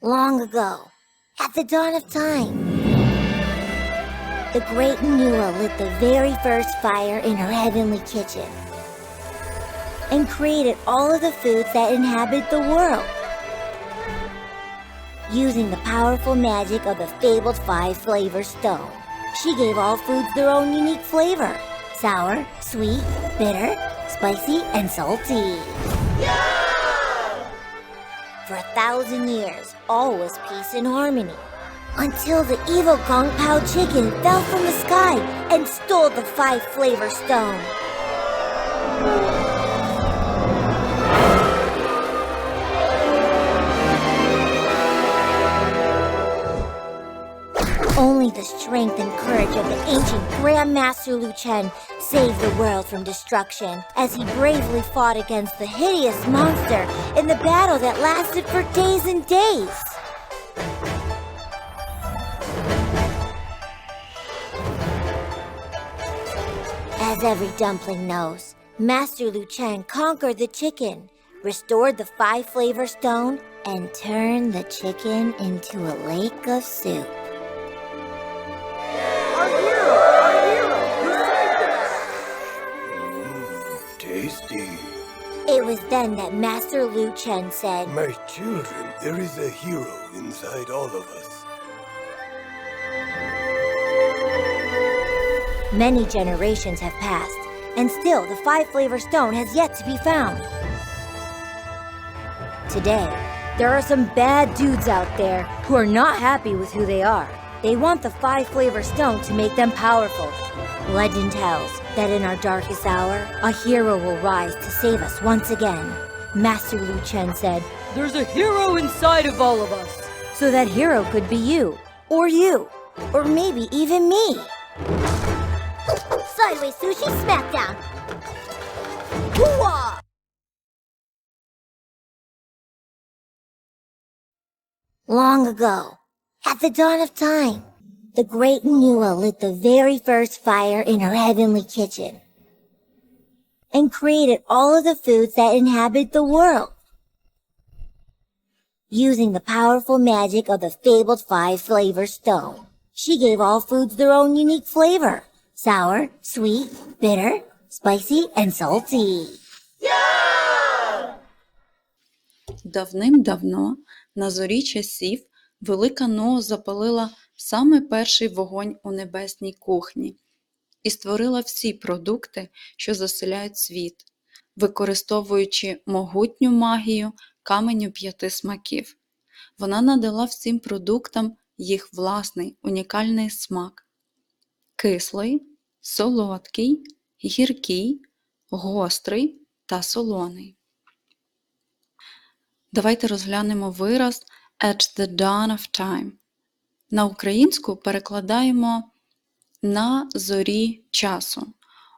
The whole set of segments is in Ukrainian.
Long ago, at the dawn of time, the great Nua lit the very first fire in her heavenly kitchen and created all of the foods that inhabit the world. Using the powerful magic of the fabled five flavor stone, she gave all foods their own unique flavor sour, sweet, bitter, spicy, and salty. For a thousand years, all was peace and harmony. Until the evil Gong Pao chicken fell from the sky and stole the five flavor stone. The strength and courage of the ancient Grandmaster Lu Chen saved the world from destruction as he bravely fought against the hideous monster in the battle that lasted for days and days. As every dumpling knows, Master Lu Chen conquered the chicken, restored the five flavor stone, and turned the chicken into a lake of soup. Then that Master Lu Chen said, My children, there is a hero inside all of us. Many generations have passed, and still the five flavor stone has yet to be found. Today, there are some bad dudes out there who are not happy with who they are. They want the five flavor stone to make them powerful. Legend tells that in our darkest hour, a hero will rise to save us once again. Master Lu Chen said, There's a hero inside of all of us. So that hero could be you, or you, or maybe even me. Sideways Sushi Smackdown! Hooah! Long ago, at the dawn of time, the great Nua lit the very first fire in her heavenly kitchen and created all of the foods that inhabit the world. Using the powerful magic of the fabled five flavor stone, she gave all foods their own unique flavor sour, sweet, bitter, spicy, and salty. Давним-давно, на зорі часів, велика Ноо запалила саме перший вогонь у небесній кухні і створила всі продукти, що заселяють світ, використовуючи могутню магію каменю п'яти смаків. Вона надала всім продуктам їх власний унікальний смак кислий, солодкий, гіркий, гострий та солоний. Давайте розглянемо вираз at the dawn of time. На українську перекладаємо на зорі часу.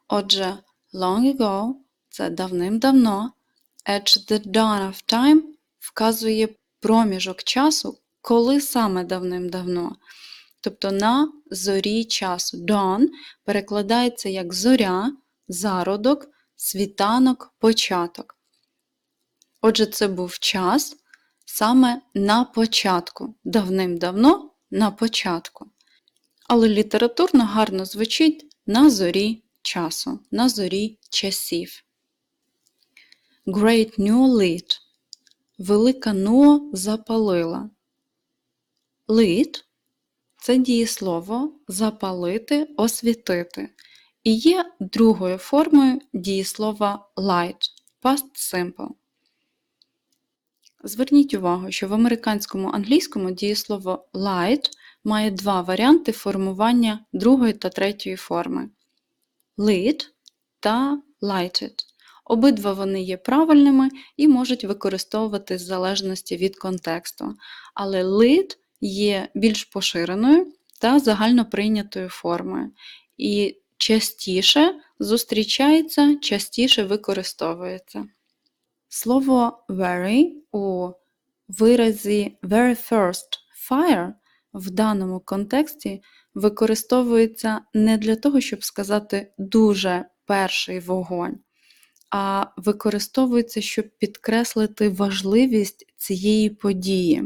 Отже, long ago це давним-давно, at the dawn of time вказує проміжок часу, коли саме давним-давно. Тобто на зорі часу. Dawn перекладається як зоря, зародок, світанок, початок. Отже, це був час саме на початку, давним-давно на початку. Але літературно гарно звучить на зорі часу, на зорі часів. Great New Lit. Велика Нуо запалила. Lit це дієслово запалити, освітити. І є другою формою дієслова light, past simple. Зверніть увагу, що в американському англійському дієслово light має два варіанти формування другої та третьої форми lit та lighted. Обидва вони є правильними і можуть використовуватись в залежності від контексту. Але lit є більш поширеною та загально прийнятою формою. І частіше зустрічається, частіше використовується. Слово very у виразі very first fire в даному контексті використовується не для того, щоб сказати дуже перший вогонь, а використовується, щоб підкреслити важливість цієї події.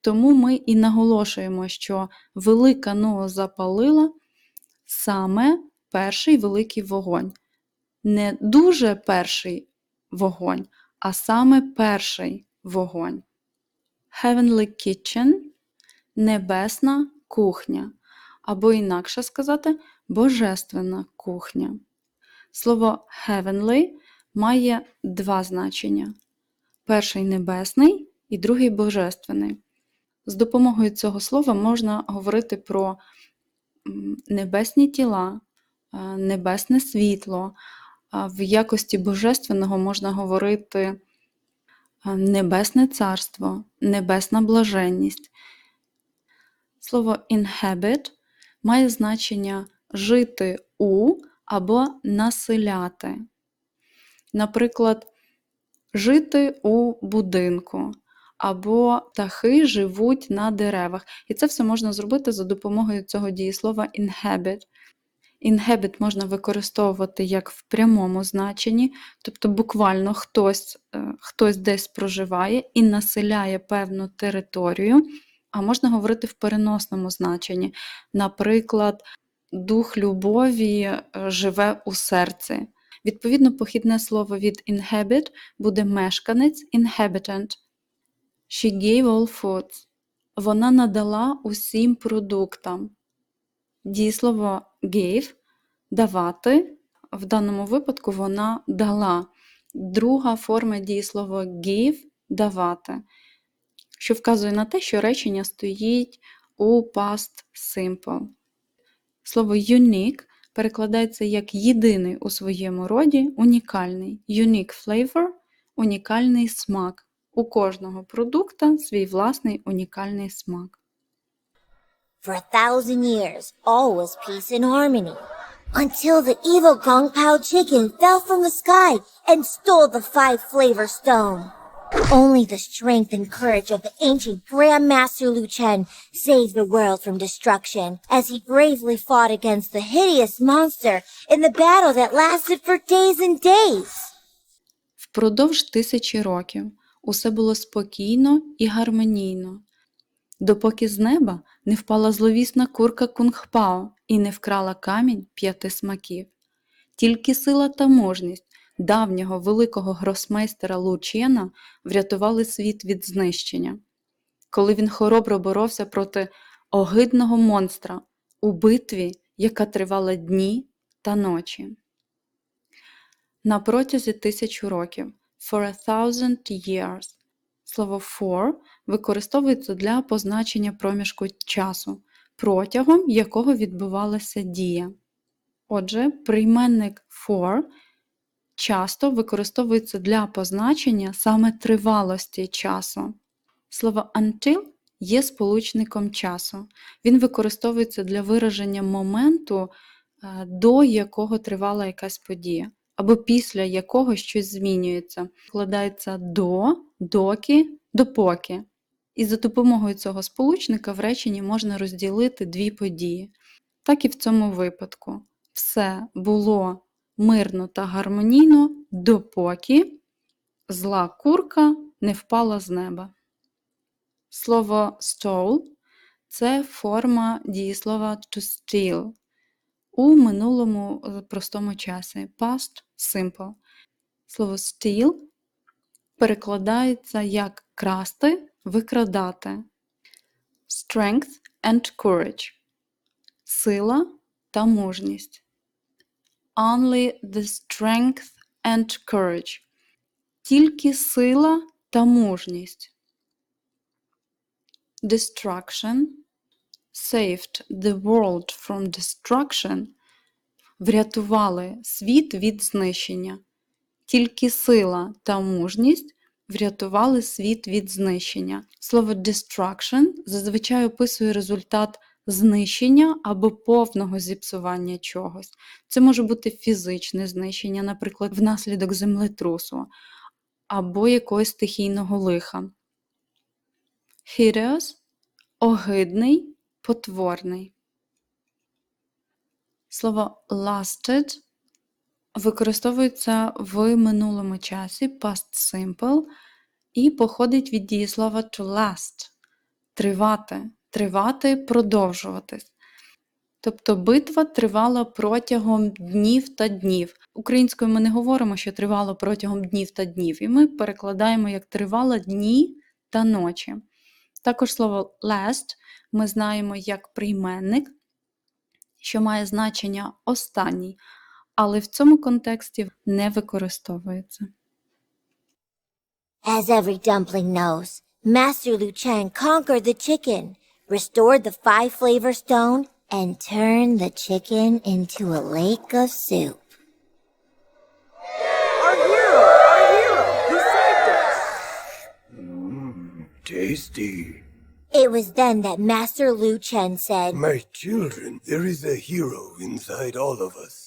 Тому ми і наголошуємо, що велика Ноа запалила саме перший великий вогонь. Не дуже перший вогонь, а саме перший вогонь. Heavenly Kitchen небесна кухня, або інакше сказати, божественна кухня. Слово heavenly має два значення: перший небесний і другий божественний. З допомогою цього слова можна говорити про небесні тіла, е, небесне світло. В якості божественного можна говорити е, небесне царство, небесна блаженність. Слово inhabit має значення жити у або населяти. Наприклад, жити у будинку, або птахи живуть на деревах. І це все можна зробити за допомогою цього дієслова inhabit. Inhabit можна використовувати як в прямому значенні, тобто буквально хтось, е, хтось десь проживає і населяє певну територію, а можна говорити в переносному значенні. Наприклад, дух любові е, живе у серці. Відповідно, похідне слово від inhabit буде мешканець inhabitant. She gave all foods. Вона надала усім продуктам. Дієслово gave давати. В даному випадку вона дала. Друга форма дієслова give давати, що вказує на те, що речення стоїть у past simple. Слово unique перекладається як єдиний у своєму роді, унікальний. Unique flavor унікальний смак. У кожного продукта свій власний унікальний смак. For a thousand years, all was peace and harmony. Until the evil Gong Pao chicken fell from the sky and stole the five flavor stone. Only the strength and courage of the ancient Grand Master Lu Chen saved the world from destruction as he bravely fought against the hideous monster in the battle that lasted for days and days. Впродовж тисячі років усе було спокійно і гармонійно, Допоки з неба не впала зловісна курка Кунгпао і не вкрала камінь п'яти смаків. Тільки сила та мужність давнього великого гросмейстера Лучена врятували світ від знищення. Коли він хоробро боровся проти огидного монстра у битві, яка тривала дні та ночі. На протязі тисячу років for a thousand years. Слово for використовується для позначення проміжку часу, протягом якого відбувалася дія. Отже, прийменник for часто використовується для позначення саме тривалості часу. Слово until є сполучником часу. Він використовується для вираження моменту, е, до якого тривала якась подія або після якого щось змінюється. Вкладається до, доки, допоки. І за допомогою цього сполучника в реченні можна розділити дві події. Так і в цьому випадку. Все було мирно та гармонійно, допоки зла курка не впала з неба. Слово stole – це форма дієслова to steal у минулому е, простому часі past simple. Слово steal перекладається як красти, викрадати. Strength and courage сила та мужність. Only the strength and courage тільки сила та мужність. Destruction saved the world from destruction врятували світ від знищення. Тільки сила та мужність врятували світ від знищення. Слово destruction зазвичай описує результат знищення або повного зіпсування чогось. Це може бути фізичне знищення, наприклад, внаслідок землетрусу або якогось стихійного лиха. Hideous – огидний, потворний. Слово lasted використовується в минулому часі past simple і походить від дієслова to last тривати, тривати, продовжуватись. Тобто битва тривала протягом днів та днів. Українською ми не говоримо, що тривало протягом днів та днів, і ми перекладаємо як тривала дні та ночі. Також слово last ми знаємо як прийменник, що має значення останній, але в цьому контексті не використовується. As every dumpling knows, Master Lu Chen conquered the chicken, restored the five flavor stone, and turned the chicken into a lake of soup. Our hero! Our hero! He saved us! Tasty. It was then that Master Lu Chen said, My children, there is a hero inside all of us.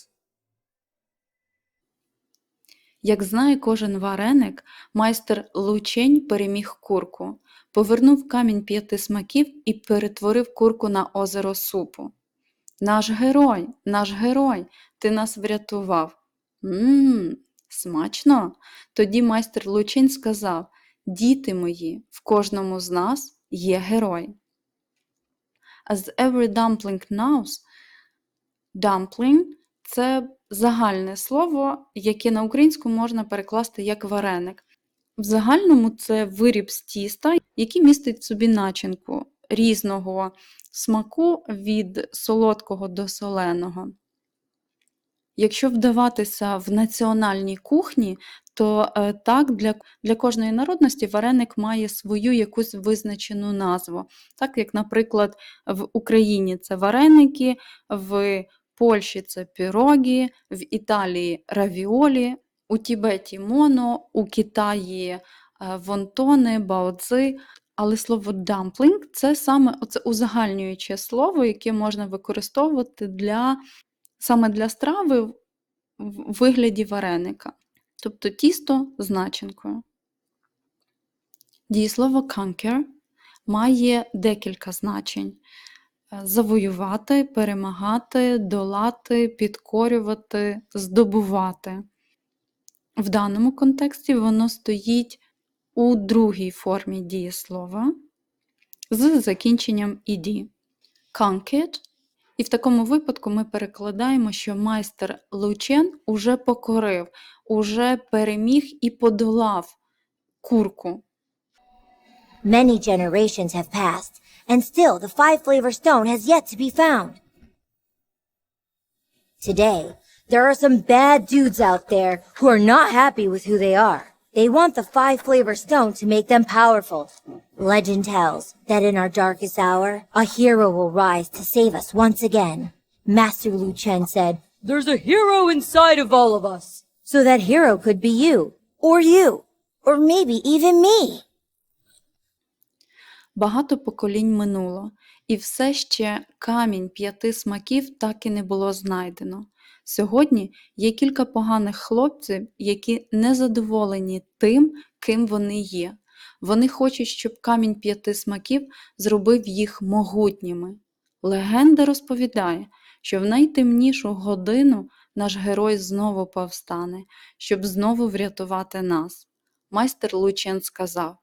Як знає кожен вареник, майстер Лучень переміг курку, повернув камінь п'яти смаків і перетворив курку на озеро супу. Наш герой, наш герой, ти нас врятував. Мм, смачно. Тоді майстер Лучень сказав: Діти мої, в кожному з нас є герой. As every dumpling knows, dumpling – це загальне слово, яке на українську можна перекласти як вареник. В загальному це виріб з тіста, який містить в собі начинку різного смаку від солодкого до соленого. Якщо вдаватися в національній кухні, то е, так для, для кожної народності вареник має свою якусь визначену назву. Так як, наприклад, в Україні це вареники, в Польщі це пірогі, в Італії равіолі, у Тібеті моно, у Китаї е, вонтони, баоцзи. Але слово dumpling – це саме оце узагальнююче слово, яке можна використовувати для, саме для страви в вигляді вареника, тобто тісто з начинкою. Дієслово conquer має декілька значень: завоювати, перемагати, долати, підкорювати, здобувати. В даному контексті воно стоїть у другій формі дієслова з закінченням «ed». Conquered. І в такому випадку ми перекладаємо, що майстер Лучен уже покорив, уже переміг і подолав курку. Many generations have passed, and still the five flavor stone has yet to be found. Today, there are some bad dudes out there who are not happy with who they are. They want the five flavor stone to make them powerful. Legend tells that in our darkest hour, a hero will rise to save us once again. Master Lu Chen said, There's a hero inside of all of us. So that hero could be you, or you, or maybe even me. Багато поколінь минуло, і все ще камінь п'яти смаків так і не було знайдено. Сьогодні є кілька поганих хлопців, які не задоволені тим, ким вони є. Вони хочуть, щоб камінь п'яти смаків зробив їх могутніми. Легенда розповідає, що в найтемнішу годину наш герой знову повстане, щоб знову врятувати нас. Майстер Лучен сказав: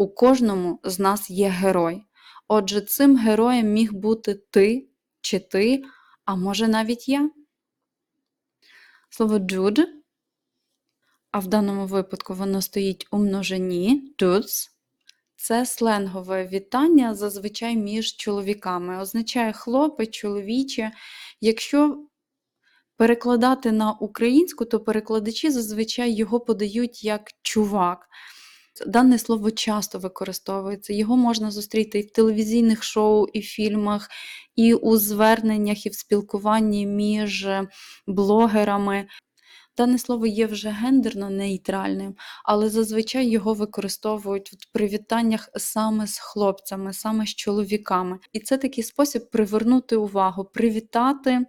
у кожному з нас є герой. Отже, цим героєм міг бути ти чи ти, а може навіть я. Слово dude, а в даному випадку воно стоїть у множині dudes. Це сленгове вітання зазвичай між чоловіками. Означає хлопець, чоловіче. Якщо перекладати на українську, то перекладачі зазвичай його подають як чувак. Дане слово часто використовується. Його можна зустріти і в телевізійних шоу, і в фільмах, і у зверненнях, і в спілкуванні між блогерами. Дане слово є вже гендерно нейтральним, але зазвичай його використовують в привітаннях саме з хлопцями, саме з чоловіками. І це такий спосіб привернути увагу, привітати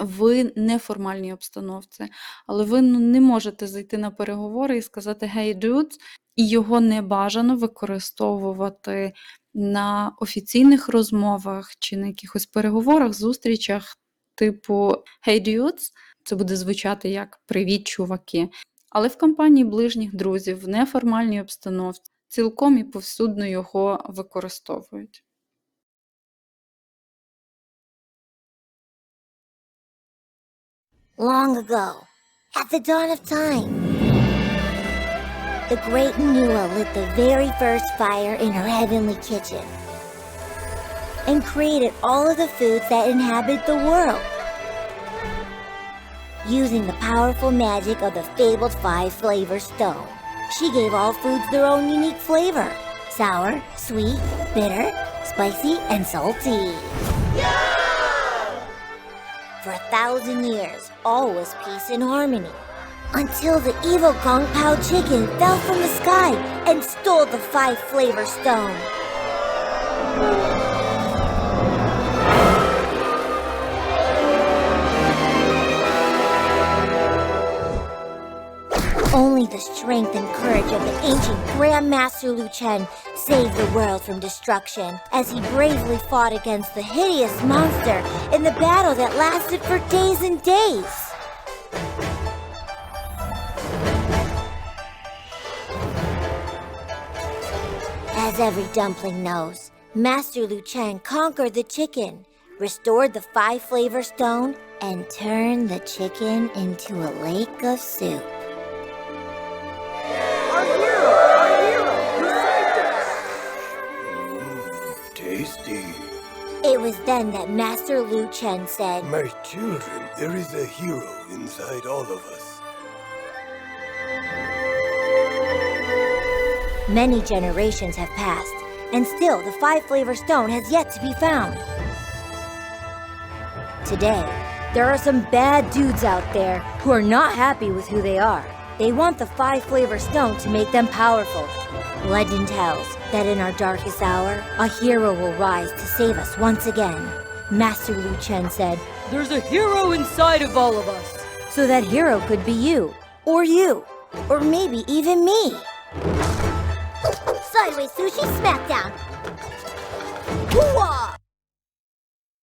в неформальній обстановці. Але ви ну, не можете зайти на переговори і сказати «Hey, dude», і його не бажано використовувати на офіційних розмовах чи на якихось переговорах, зустрічах, типу «Hey, dudes», це буде звучати як Привіт, чуваки. Але в компанії ближніх друзів, в неформальній обстановці, цілком і повсюдно його використовують. Long ago, at the dawn of time, the great Nua lit the very first fire in her heavenly kitchen and created all of the foods that inhabit the world. Using the powerful magic of the fabled five flavor stone, she gave all foods their own unique flavor sour, sweet, bitter, spicy, and salty. For a thousand years, all was peace and harmony. Until the evil Gong Pao chicken fell from the sky and stole the five flavor stone. The strength and courage of the ancient Grandmaster Lu Chen saved the world from destruction as he bravely fought against the hideous monster in the battle that lasted for days and days. As every dumpling knows, Master Lu Chen conquered the chicken, restored the five flavor stone, and turned the chicken into a lake of soup. Was then that Master Lu Chen said, My children, there is a hero inside all of us. Many generations have passed, and still the five flavor stone has yet to be found. Today, there are some bad dudes out there who are not happy with who they are. They want the five flavor stone to make them powerful. Legend tells that in our darkest hour, a hero will rise to save us once again. Master Lu Chen said, There's a hero inside of all of us. So that hero could be you, or you, or maybe even me. Sideways Sushi Smackdown. Hooah!